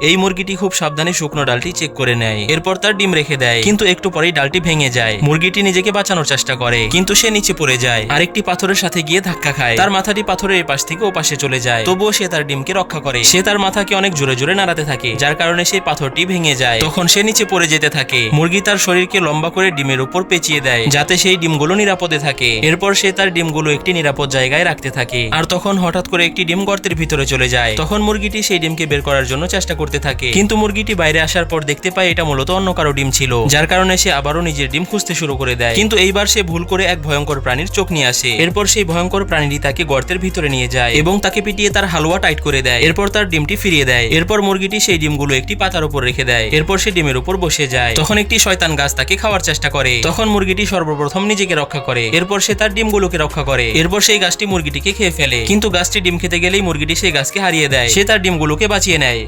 এই মুরগিটি খুব সাবধানে শুকনো ডালটি চেক করে নেয়। এরপর তার ডিম রেখে দেয়। কিন্তু একটু পরেই ডালটি ভেঙে যায়। মুরগিটি নিজেকে বাঁচানোর চেষ্টা করে, কিন্তু সে নিচে পড়ে যায়। আরেকটি পাথরের সাথে গিয়ে ধাক্কা খায়। তার মাথাটি পাথরের এপাশ থেকে ও পাশে চলে যায়। তবুও সে তার ডিমকে রক্ষা করে। সে তার মাথাকে অনেক জোরে জোরে নাড়াতে থাকে, যার কারণে সেই পাথরটি ভেঙে যায়। তখন সে নিচে পড়ে যেতে থাকে। মুরগি তার শরীরকে লম্বা করে ডিমের উপর পেঁচিয়ে দেয়, যাতে সেই ডিমগুলো নিরাপদে থাকে। এরপর সে তার ডিমগুলো একটি নিরাপদ জায়গায় রাখতে থাকে। আর তখন হঠাৎ করে একটি ডিম গর্তের ভিতরে চলে যায়। তখন মুরগিটি সেই ডিমকে বের করার জন্য চেষ্টা করতে থাকে। কিন্তু মুরগিটি বাইরে আসার পর দেখতে পায় এটা মূলত অন্য কারও ডিম ছিল, যার কারণে সে আবারও নিজের ডিম খুঁজতে শুরু করে দেয়। কিন্তু এইবার সে ভুল করে এক ভয়ঙ্কর প্রাণীর চোখ নিয়ে আসে। এরপর সেই ভয়ঙ্কর প্রাণীটি তাকে গর্তের ভিতরে নিয়ে যায় এবং তাকে পিটিয়ে তার হালুয়া টাইট করে দেয়। এরপর তার ডিমটি ফিরিয়ে দেয়। এরপর মুরগিটি সেই ডিমগুলো একটি পাতার উপর রেখে দেয়। এরপর সে ডিমের উপর বসে যায়। তখন একটি শয়তান গাছ তাকে খাওয়ার চেষ্টা করে। তখন মুরগিটি সর্বপ্রথম নিজেকে রক্ষা করে। এরপর সে তার ডিমগুলোকে রক্ষা করে। এরপর সেই গাছটি মুরগিটিকে খেয়ে ফেলে। কিন্তু গাছটি ডিম খেতে গেলেই মুরগিটি সেই গাছকে হারিয়ে দেয়। সে তার ডিমগুলোকে বাঁচিয়ে নেয়।